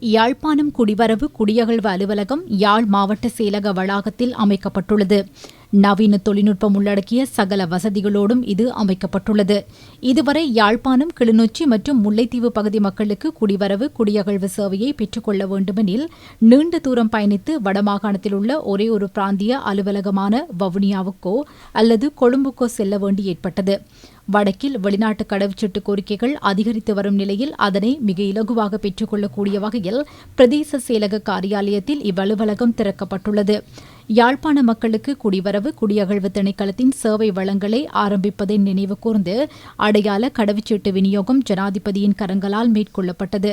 யாழ்ப்பாணம் குடிவரவு குடியகழ்வு அலுவலகம் யாழ் மாவட்ட செயலக வளாகத்தில் அமைக்கப்பட்டுள்ளது. நவீன தொழில்நுட்பம் உள்ளடக்கிய சகல வசதிகளோடும் இது அமைக்கப்பட்டுள்ளது. இதுவரை யாழ்ப்பாணம் கிளிநொச்சி மற்றும் முல்லைத்தீவு பகுதி மக்களுக்கு குடிவரவு குடியகழ்வு சேவையை பெற்றுக்கொள்ள வேண்டுமெனில் நீண்ட தூரம் பயணித்து வடமாகாணத்தில் உள்ள ஒரே ஒரு பிராந்திய அலுவலகமான வவுனியாவுக்கோ அல்லது கொழும்புக்கோ செல்ல வேண்டி ஏற்பட்டது. வடக்கில் வெளிநாட்டு கடவுச்சீட்டு கோரிக்கைகள் அதிகரித்து வரும் நிலையில் அதனை மிக இலகுவாக பெற்றுக்கொள்ளக்கூடிய வகையில் பிரதேச செயலக காரியாலயத்தில் இவ்வலுவலகம் திறக்கப்பட்டுள்ளது. யாழ்ப்பாண மக்களுக்கு குடிவரவு குடியகழ்வு திணைக்களத்தின் சேவை வளங்களை ஆரம்பிப்பதை நினைவு கூர்ந்து அடையாள கடவுச்சீட்டு விநியோகம் ஜனாதிபதியின் கரங்களால் மேற்கொள்ளப்பட்டது.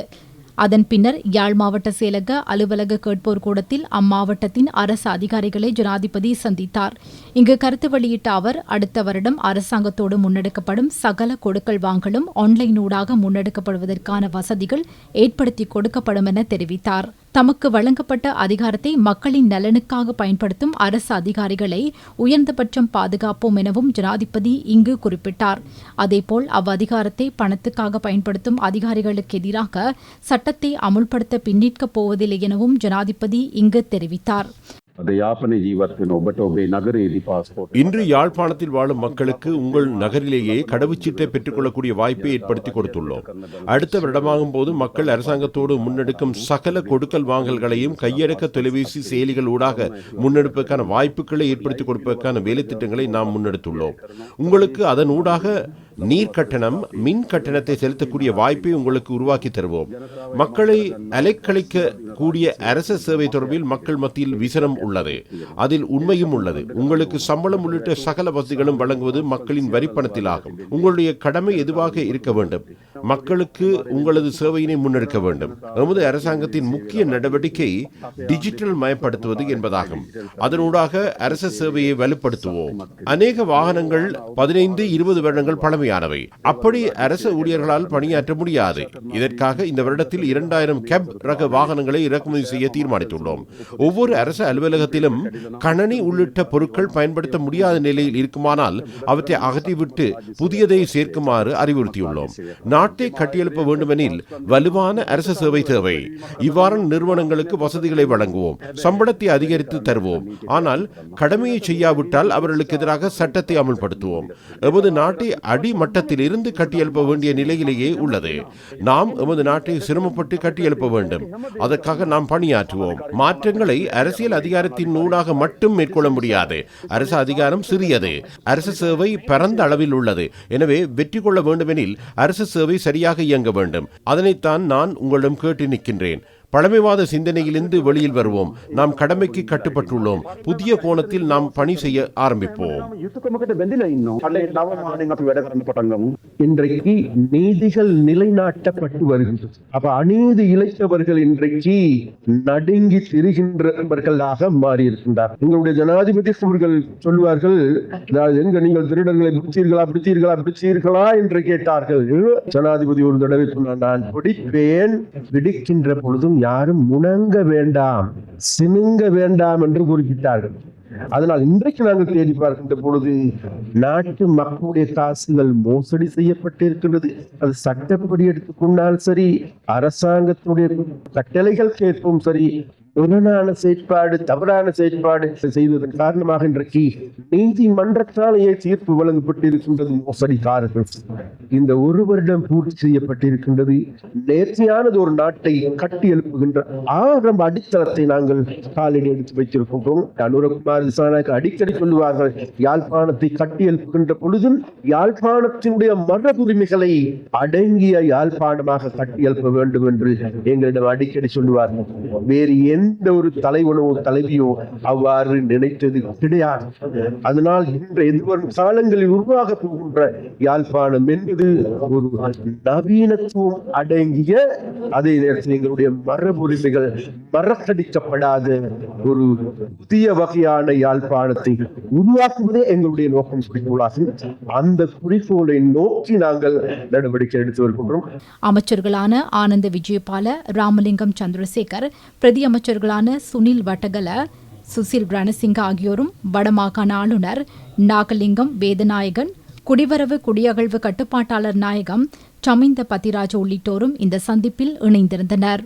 அதன் பின்னர் யாழ் மாவட்ட செயலக அலுவலக கேட்போர் கூடத்தில் அம்மாவட்டத்தின் அரசு அதிகாரிகளை ஜனாதிபதி சந்தித்தார். இங்கு கருத்து வெளியிட்ட அவர் அடுத்த வருடம் அரசாங்கத்தோடு முன்னெடுக்கப்படும் சகல கொடுக்கல் வாங்கலும் ஆன்லைனூடாக முன்னெடுக்கப்படுவதற்கான வசதிகள் ஏற்படுத்தி கொடுக்கப்படும் என தெரிவித்தார். தமக்கு வழங்கப்பட்ட அதிகாரத்தை மக்களின் நலனுக்காக பயன்படுத்தும் அரசு அதிகாரிகளை உயர்ந்தபட்சம் பாதுகாப்போம் எனவும் ஜனாதிபதி இங்கு குறிப்பிட்டார். அதேபோல் அவ்வதிகாரத்தை பணத்துக்காக பயன்படுத்தும் அதிகாரிகளுக்கு எதிராக சட்டத்தை அமுல்படுத்த பின்னிற்கப் போவதில்லை எனவும் ஜனாதிபதி இங்கு தெரிவித்தார். இன்று யாழ்ப்பாணத்தில் வாழும் மக்களுக்கு உங்கள் நகரிலேயே கடவுச்சீட்டை பெற்றுக்கொள்ளக்கூடிய வாய்ப்பை ஏற்படுத்தி கொடுத்துள்ளோம். அடுத்த வருடமாகும் போது மக்கள் அரசாங்கத்தோடு முன்னெடுக்கும் சகல கொடுக்கல் வாங்கல்களையும் கையடக்க தொலைபேசி செயலிகள் ஊடாக முன்னெடுப்பதற்கான வாய்ப்புகளை ஏற்படுத்தி கொடுப்பதற்கான வேலை திட்டங்களை நாம் முன்னெடுத்துள்ளோம். உங்களுக்கு அதன் ஊடாக நீர் கட்டணம் மின் கட்டணத்தை செலுத்தக்கூடிய வாய்ப்பை உங்களுக்கு உருவாக்கி தருவோம். மக்களை அலைக்கழிக்க கூடிய அரச சேவை தொடர்பில் மக்கள் மத்தியில் விசனம் உள்ளது. அதில் உண்மையும் உள்ளது. உங்களுக்கு சம்பளம் உள்ளிட்ட சகல வசதிகளும் வழங்குவது மக்களின் வரிப்பணத்தில் ஆகும் உங்களுடைய கடமை எதுவாக இருக்க வேண்டும்? மக்களுக்கு உங்களது சேவையினை முன்னெடுக்க வேண்டும். எமது அரசாங்கத்தின் முக்கிய நடவடிக்கை டிஜிட்டல் மயப்படுத்துவது என்பதாகும். அதனூடாக அரச சேவையை வலுப்படுத்துவோம். அநேக வாகனங்கள் பதினைந்து இருபது வருடங்கள் பழமை பழமையானவை அப்படி அரச ஊழியர்களால் பணியாற்ற முடியாது. இதற்காக இந்த வருடத்தில் இரண்டாயிரம் கேப் ரக வாகனங்களை இறக்குமதி செய்ய தீர்மானித்துள்ளோம். ஒவ்வொரு அரசு அலுவலகத்திலும் கணனி உள்ளிட்ட பொருட்கள் பயன்படுத்த முடியாத நிலையில் இருக்குமானால் அவற்றை அகற்றிவிட்டு புதியதை சேர்க்குமாறு அறிவுறுத்தியுள்ளோம். நாட்டை கட்டியெழுப்ப வேண்டுமெனில் வலுவான அரசு சேவை தேவை. இவ்வாறான நிறுவனங்களுக்கு வசதிகளை வழங்குவோம். சம்பளத்தை அதிகரித்து தருவோம். ஆனால் கடமையை செய்யாவிட்டால் அவர்களுக்கு எதிராக சட்டத்தை அமல்படுத்துவோம். எமது நாட்டை அடி இருந்து கட்டியெழுப்ப வேண்டிய நிலையிலேயே உள்ளது. நாம் எமது நாட்டை சிரமப்பட்டு கட்டியெழுப்ப வேண்டும். அதற்காக நாம் பணியாற்றுவோம். மாற்றங்களை அரசியல் அதிகாரத்தின் நூலாக மட்டும் மேற்கொள்ள முடியாது. அரசு அதிகாரம் சிறியது. அரசு சேவை பரந்த அளவில் உள்ளது. எனவே வெற்றி கொள்ள வேண்டுமெனில் அரசு சேவை சரியாக இயங்க வேண்டும். அதனைத்தான் நான் உங்களிடம் கேட்டு நிற்கின்றேன். பழமைவாத சிந்தனையிலிருந்து வெளியில் வருவோம். நாம் கடமைக்கு கட்டுப்பட்டுள்ளோம். புதிய கோணத்தில் நாம் பணி செய்ய ஆரம்பிப்போம். இன்றைக்கு நீதிகள் நிலைநாட்டப்பட்டு வருகின்றன அப்ப அநீதி இழைத்தவர்கள் இன்றைக்கு நடுங்கி திரிகின்றவர்களாக மாறியிருக்கின்றார். எங்களுடைய ஜனாதிபதி அவர்கள் சொல்வார்கள் எங்க நீங்கள் திருடர்களை பிடிச்சீர்களா பிடிச்சீர்களா பிடிச்சீர்களா? என்று கேட்டார்கள். ஜனாதிபதி ஒரு தடவை சொன்னார் நான் பிடிப்பேன். பிடிக்கின்ற பொழுதும் யாரும் முணங்க வேண்டாம் சினுங்க வேண்டாம் என்று குறிப்பிட்டார்கள் அதனால் இன்றைக்கு நாங்கள் தேடி பார்க்கின்ற பொழுது நாட்டு மக்களுடைய காசுகள் மோசடி செய்யப்பட்டிருக்கின்றது. அது சட்டப்படி எடுத்துக்கொண்டால் சரி அரசாங்கத்துடைய கட்டளைகள் கேட்பும் சரி முரணான செயற்பாடு தவறான செயற்பாடு செய்வதன் காரணமாக இன்றைக்கு நீதிமன்றத்தாலேயே தீர்ப்பு வழங்கப்பட்டிருக்கின்றது மோசடிக்காரர்கள். இந்த ஒரு வருடம் பூர்த்தி செய்யப்பட்டிருக்கின்றது. நேர்த்தியானது ஒரு நாட்டை கட்டி எழுப்புகின்ற ஆரம்ப அடித்தளத்தை நாங்கள் காலில் எடுத்து வைத்திருக்கின்றோம். அனுரகுமார் திசாநாயக் அடிக்கடி சொல்லுவார்கள் யாழ்ப்பாணத்தை கட்டி எழுப்புகின்ற பொழுதும் யாழ்ப்பாணத்தினுடைய மரபுரிமைகளை அடங்கிய யாழ்ப்பாணமாக கட்டி எழுப்ப வேண்டும் என்று எங்களிடம் அடிக்கடி சொல்லுவார்கள். வேறு எந்த எந்த ஒரு தலைவனோ தலைவியோ அவ்வாறு நினைத்தது கிடையாது. அதனால் இன்று எதிர்வரும் காலங்களில் உருவாக போகின்ற யாழ்ப்பாணம் என்பது ஒரு நவீனத்துவம் அடங்கிய அதே நேரத்தில் எங்களுடைய மரபுரிமைகள் மரத்தடிக்கப்படாத ஒரு புதிய வகையான யாழ்ப்பாணத்தை உருவாக்குவதே எங்களுடைய நோக்கம் குறிக்கோளாகும் அந்த குறிக்கோளை நோக்கி நாங்கள் நடவடிக்கை எடுத்து வருகின்றோம். அமைச்சர்களான ஆனந்த விஜயபால ராமலிங்கம் சந்திரசேகர் பிரதி அமைச்சர் அமைச்சர்களான சுனில் வட்டகல சுசில் ரணசிங்க ஆகியோரும் வடமாகாண ஆளுநர் நாகலிங்கம் வேதநாயகன் குடிவரவு குடியகழ்வு கட்டுப்பாட்டாளர் நாயகம் சமிந்த பத்திராஜ் உள்ளிட்டோரும் இந்த சந்திப்பில் இணைந்திருந்தனர்.